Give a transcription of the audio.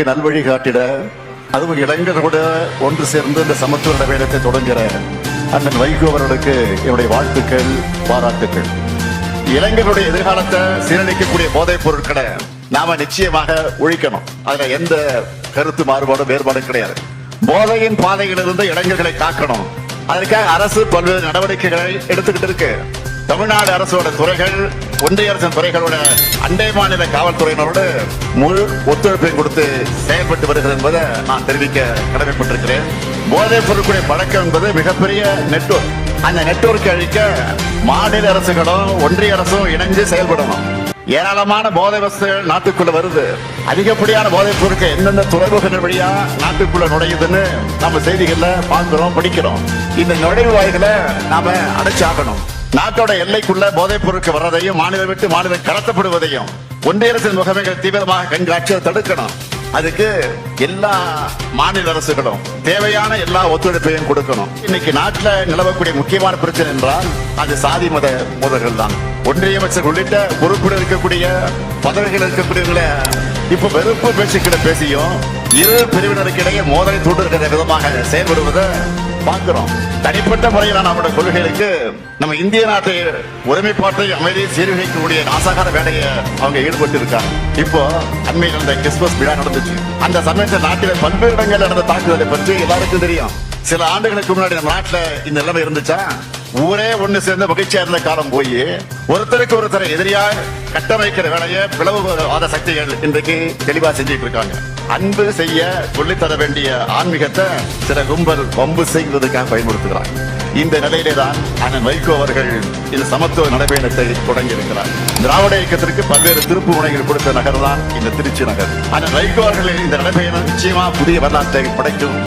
இளைஞர்களுக்கு நல்வழி காட்டிட அதுவும் இளைஞர்களோட ஒன்று சேர்ந்து இந்த சமத்துவ நடைபயணத்தை தொடங்குகிற அண்ணன் வைகோ அவர்களுக்கு என்னுடைய வாழ்த்துக்கள் பாராட்டுக்கள். இளைஞர்களுடைய எதிர்காலத்தை சீரழிக்கக்கூடிய போதைப் பொருட்களை நாம நிச்சயமாக ஒழிக்கணும். அதுல எந்த கருத்து மாறுபாடும் வேறுபாடும் கிடையாது. போதையின் பாதையிலிருந்து இளைஞர்களை காக்கணும். அதற்காக அரசு பல்வேறு நடவடிக்கைகளை எடுத்துக்கிட்டு இருக்கு. தமிழ்நாடு அரசோட துறைகள் ஒன்றிய அரசின் துறைகளோட அண்டை மாநில காவல்துறையினரோடு முழு ஒத்துழைப்பை கொடுத்து செயல்பட்டு வருகிறது என்பதை நான் தெரிவிக்க கடமைப்பட்டிருக்கிறேன். போதைப் பொருட்களுடைய பழக்கம் என்பது மிகப்பெரிய நெட்வொர்க் அந்த நெட்வொர்க் அழிக்க மாநில அரசுகளும் ஒன்றிய அரசும் இணைஞ்சு செயல்படணும். ஏராளமான போதை வசதிகள் நாட்டுக்குள்ள வருது. அதிகப்படியான போதைப் பொருட்கள் எந்தெந்த துறைமுகங்கள் வழியா நாட்டுக்குள்ள நுழையுதுன்னு நம்ம செய்திகள்ல பார்க்கிறோம் படிக்கிறோம். இந்த நுழைவு வாய்களை நாம அடைச்சாகணும். நாட்டோட எல்லைக்குள்ள போதைப் பொருட்கள் வர்றதையும் மாநிலம் விட்டு மாநிலம் கடத்தப்படுவதையும் ஒன்றிய அரசின் முகமைகள் தீவிரமாக கண்காட்சியை தடுக்கணும். அதுக்கு எல்லா மாநில அரசுகளும் தேவையான எல்லா ஒத்துழைப்பையும் கொடுக்கணும். இன்னைக்கு நாட்டில் நிலவக்கூடிய முக்கியமான பிரச்சனை என்றால் அது சாதி மத மோதல்கள் தான். ஒன்றிய அமைச்சர் உள்ளிட்ட பொறுப்பில் இருக்கக்கூடிய பதவிகள் இருக்கக்கூடியவங்கள இப்ப வெறுப்பு பேச்சுக்களை பேசியும் இரு பிரிவினருக்கு இடையே மோதலை தூண்டுகிற விதமாக செயல்படுவதை பார்க்கிறோம் தனிப்பட்ட முறையிலான நம்முடைய கொள்கைகளுக்கு நம்ம இந்திய நாட்டை ஒருமைப்பாட்டை அமைதியை சீர்குலைக்கக்கூடிய நாசகார வேலையை அவங்க ஈடுபட்டு இருக்காங்க இப்போ அண்மையில் அந்த கிறிஸ்துமஸ் விழா நடந்துச்சு. அந்த சமயத்தில் நாட்டில பல்வேறு இடங்களில் நடந்த தாக்குதலை பற்றி எல்லாருக்கும் தெரியும். சில ஆண்டுகளுக்கு முன்னாடி நம்ம நாட்டுல இந்த நிலைமை இருந்துச்சா? ஊரே ஒண்ணு சேர்ந்த மகிழ்ச்சியா இருந்த காலம் போய் ஒருத்தருக்கு ஒருத்தரை எதிரியா கட்டமைக்கிற வேலையை பிளவுவாத சக்திகள் இன்றைக்கு தெளிவா செஞ்சுட்டு இருக்காங்க. அன்பு செய்ய சொல்லித்தர வேண்டிய ஆன்மீகத்தை சில கும்பல் வம்பு செய்வதற்காக பயன்படுத்துகிறாங்க இந்த நிலையிலே தான் அண்ணன் வைகோ அவர்கள் இந்த சமத்துவ நடைபயணத்தை தொடங்கி இருக்கிறார். திராவிட இயக்கத்திற்கு பல்வேறு திருப்பு முனைகள் கொடுத்த நகர் தான் இந்த திருச்சி நகர். அண்ணன் வைகோ அவர்கள் இந்த நடைபயணம் நிச்சயமா புதிய வரலாற்றை படைக்கும்